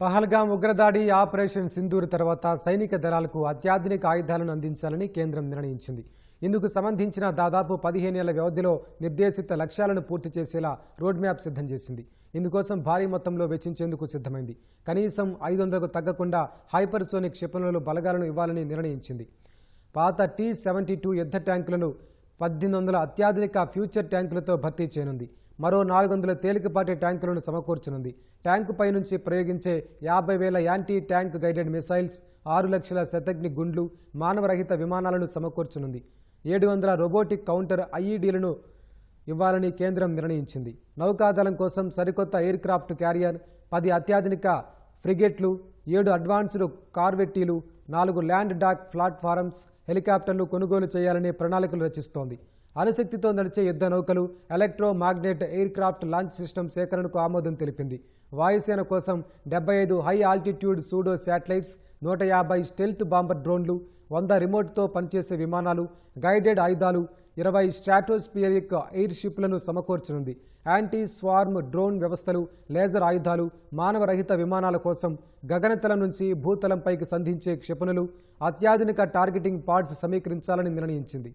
పహల్గాం ఉగ్రదాడి ఆపరేషన్ సింధూర్ తర్వాత సైనిక దళాలకు అత్యాధునిక ఆయుధాలను అందించాలని కేంద్రం నిర్ణయించింది. ఇందుకు సంబంధించిన దాదాపు పదిహేనేళ్ళ వ్యవధిలో నిర్దేశిత లక్ష్యాలను పూర్తి చేసేలా రోడ్ మ్యాప్ సిద్ధం చేసింది. ఇందుకోసం భారీ మొత్తంలో వెచ్చించేందుకు సిద్ధమైంది. కనీసం ఐదు వందలకు తగ్గకుండా హైపర్సోనిక్ క్షిపణులు బలగాలను ఇవ్వాలని నిర్ణయించింది. పాత టీ సెవెంటీ టూ యుద్ధ ట్యాంకులను పద్దెనిమిది వందల అత్యాధునిక ఫ్యూచర్ ట్యాంకులతో భర్తీ చేయనుంది. మరో నాలుగు వందల తేలికపాటి ట్యాంకులను సమకూర్చనుంది. ట్యాంకుపై నుంచి ప్రయోగించే యాభై వేల యాంటీ ట్యాంక్ గైడెడ్ మిసైల్స్ ఆరు లక్షల శతజ్ఞ గుండ్లు మానవరహిత విమానాలను సమకూర్చనుంది. ఏడు వందల రోబోటిక్ కౌంటర్ ఐఈడీలను ఇవ్వాలని కేంద్రం నిర్ణయించింది. నౌకాదళం కోసం సరికొత్త ఎయిర్ క్రాఫ్ట్ క్యారియర్ పది అత్యాధునిక ఫ్రిగేట్లు ఏడు అడ్వాన్స్డ్ కార్వెట్టీలు నాలుగు ల్యాండ్ డాక్ ప్లాట్ఫారమ్స్ హెలికాప్టర్లు కొనుగోలు చేయాలనే ప్రణాళికలు రచిస్తోంది. అణుశక్తితో నడిచే యుద్ధ నౌకలు electro magnet aircraft launch system సేకరణకు ఆమోదం తెలిపింది. వాయుసేన కోసం డెబ్బై ఐదు హై ఆల్టిట్యూడ్ సూడో శాటిలైట్స్ నూట యాభై స్టెల్త్ బాంబర్ డ్రోన్లు వంద రిమోట్తో పనిచేసే విమానాలు గైడెడ్ ఆయుధాలు ఇరవై స్ట్రాటోస్పియరిక్ ఎయిర్ షిప్లను సమకూర్చనుంది. యాంటీ స్వార్మ్ డ్రోన్ వ్యవస్థలు లేజర్ ఆయుధాలు మానవరహిత విమానాల కోసం గగనతలం నుంచి భూతలంపైకి సంధించే క్షిపణులు అత్యాధునిక టార్గెటింగ్ పాడ్స్ సమీకరించాలని నిర్ణయించింది.